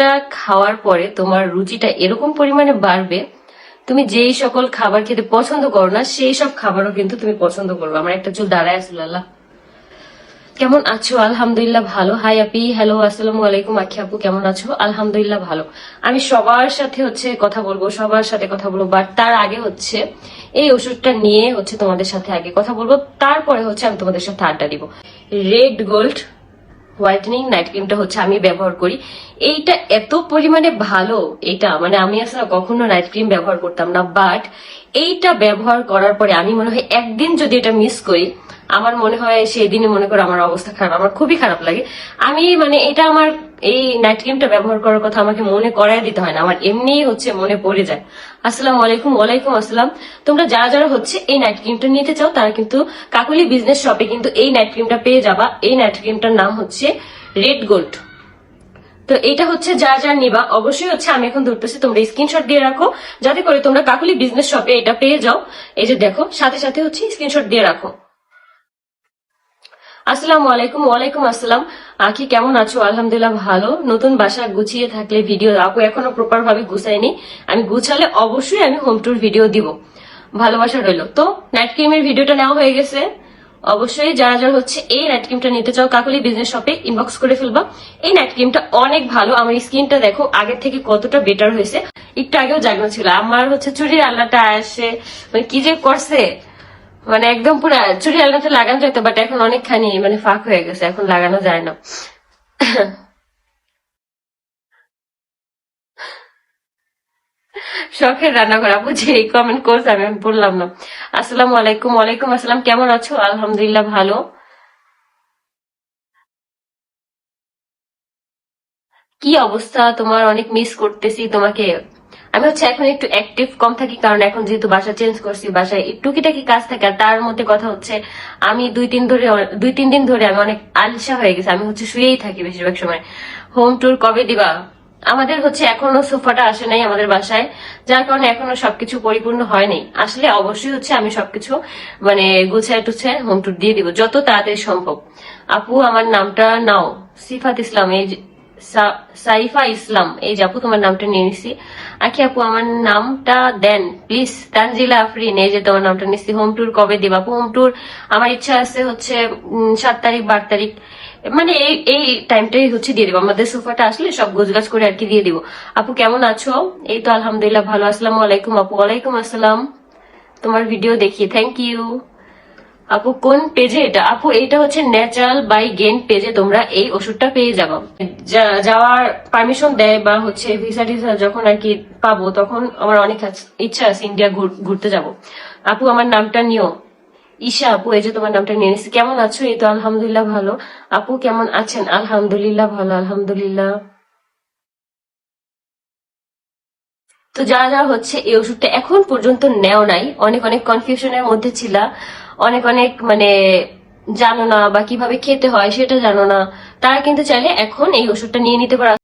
ওষুধটা খাওয়ার পরে তোমার রুচিটা এরকম পরিমাণে বাড়বে, তুমি যেই সকল খাবার খেতে পছন্দ করো না, সেই সব খাবারও কিন্তু তুমি পছন্দ করবে। আমার একটা চুল দাঁড়ায় আসলো আল্লাহ কেমন আছো? আলহামদুলিল্লাহ ভালো। হাই আপি, হ্যালো, আসসালামু আলাইকুম, আখি আপু, কেমন আছো? আলহামদুলিল্লাহ ভালো। আমি সবার সাথে হচ্ছে কথা বলব, সবার সাথে কথা বলব বাট তার আগে হচ্ছে এই ওষুধটা নিয়ে হচ্ছে তোমাদের সাথে আগে কথা বলব। তারপরে হচ্ছে আমি তোমাদের সাথে আড্ডা দিব। রেড গোল্ড হোয়াইটেনিং নাইট ক্রিমটা হচ্ছে আমি ব্যবহার করি। এইটা এত পরিমাণে ভালো এটা মানে আমি আসলে কখনো নাইট ক্রিম ব্যবহার করতাম না বাট এইটা ব্যবহার করার পরে আমি মনে হয় একদিন যদি এটা মিস করি আমার মনে হয় সেই দিনে মনে করো আমার অবস্থা খারাপ, আমার খুবই খারাপ লাগে। আমি মানে এটা আমার এই নাইট ক্রিমটা ব্যবহার করার কথা আমাকে মনে করায় দিতে হয় না, আমার এমনি হচ্ছে মনে পড়ে যায়। আসসালাম আলাইকুম, ওয়ালাইকুম আসসালাম। তোমরা যারা যারা হচ্ছে এই নাইট ক্রিমটা নিতে চাও, তারা কিন্তু কাকুলি বিজনেস শপে কিন্তু এই নাইট ক্রিমটা পেয়ে যাবা। এই নাইট ক্রিমটার নাম হচ্ছে রেড গোল্ড তো এটা হচ্ছে যা যা নিবা, অবশ্যই হচ্ছে আমি এখন ধরতেছি, তোমরা স্ক্রিনশট দিয়ে রাখো, যাতে করে তোমরা কাকুলি বিজনেস শপে এটা পেয়ে যাও। এই যে দেখো, সাথে সাথে হচ্ছে স্ক্রিনশট দিয়ে রাখো। আসসালামু আলাইকুম, ওয়ালাইকুম আসসালাম। আখি কেমন আছো? আলহামদুলিল্লাহ ভালো। নতুন বাসা গুছিয়ে থাকলে ভিডিও আপু এখনও প্রপার ভাবে গুছাইনি আমি গুছালে অবশ্যই আমি হোম ট্যুর ভিডিও দিব। ভালোবাসা রইল। তো নাইট ক্রিমের ভিডিওটা নেওয়া হয়ে গেছে। অবশ্যই যারা যারা হচ্ছে এই নাইট ক্রিমটা নিতে চাও, কাকুলি বিজনেস শপে ইনবক্স করে ফেলবা। এই নাইট ক্রিমটা অনেক ভালো। আমার স্কিনটা দেখো আগের থেকে কতটা বেটার হয়েছে। একটু আগেও জাগনো ছিল। আমার হচ্ছে চুরির আল্লাহটা আসে। মানে কি যে করছে? মানে একদম পুরো চুরি আলনাটা লাগানো যেত বাট এখন অনেকখানি মানে ফাঁক হয়ে গেছে, এখন লাগানো যায় না। শখের রান্না করা বুঝি এই কমেন্ট করছে, আমি আমি বললাম না। আসসালামু আলাইকুম, ওয়ালাইকুম আসসালাম, কেমন আছো? আলহামদুলিল্লাহ, ভালো। কি অবস্থা? তোমার অনেক মিস করতেছি, তোমাকে আমি হচ্ছে এখন একটু অ্যাক্টিভ কম থাকি, কারণ এখন যেহেতু বাসা চেঞ্জ করছি, বাসায় টুকিটাকি কাজ থাকে, আর তার মধ্যে কথা হচ্ছে আমি দুই তিন ধরে, দুই তিন দিন ধরে আমি অনেক আলসা হয়ে গেছি, আমি হচ্ছে শুয়েই থাকি বেশিরভাগ সময়। হোম ট্যুর কবে দিবা? আমাদের হচ্ছে এখনও সোফাটা আসে নাই আমাদের বাসায়, যার কারণে এখনও সবকিছু পরিপূর্ণ হয়নি আসলে অবশ্যই হচ্ছে আমি সবকিছু মানে গুছায় টুছায় হোম ট্যুর দিয়ে দিব, যত তাড়াতাড়ি সম্ভব। আপু, আমার নামটা নাও, সিফাত ইসলাম, এই সাইফা ইসলাম। এই যে আপু, তোমার নামটা নিয়ে নিছি। আখি আপু, আমার নামটা দেন, প্লিজ। তানজিলা আফরিন, এই যে তোমার নামটা নিচ্ছি হোম ট্যুর কবে দিবা? আপু, হোম ট্যুর আমার ইচ্ছা আছে হচ্ছে সাত তারিখ, বার তারিখ। মানে এই এই টাইমটাই হচ্ছে দিয়ে দিব। আমাদের সোফাটা আসলে সব গোছগাছ করে আর কি দিয়ে দিব। আপু, কেমন আছো? এই তো আলহামদুলিল্লাহ ভালো। আসসালামু আলাইকুম আপু। ওয়ালাইকুম আসসালাম। তোমার ভিডিও দেখি। থ্যাংক ইউ আপু, কোন পেজে এটা? আপু এটা হচ্ছে ন্যাচারাল বাই গেন পেজে তোমরা এই ওষুধটা পেয়ে যাব। যাওয়ার পারমিশন দেয় বা হচ্ছে ভিসা টিসা যখন আর কি পাবো, তখন আমার অনেক ইচ্ছা আছে ইন্ডিয়া ঘুরতে যাব। আপু, আমার নামটা নিও। ঈশা আপু, এই যে তোমার নামটা নিয়ে নিচ্ছি কেমন আছো? এই তো আলহামদুলিল্লাহ ভালো। আপু, কেমন আছেন? আলহামদুলিল্লাহ ভালো, আলহামদুলিল্লাহ। তো যারা যারা হচ্ছে এই ওষুধটা এখন পর্যন্ত নেও নাই। অনেক অনেক কনফিউশনের মধ্যে ছিল। অনেক অনেক মানে জানো না বা কীভাবে খেতে হয় সেটা জানো না। তারা কিন্তু চাইলে এখন এই ওষুধটা নিয়ে নিতে পারো।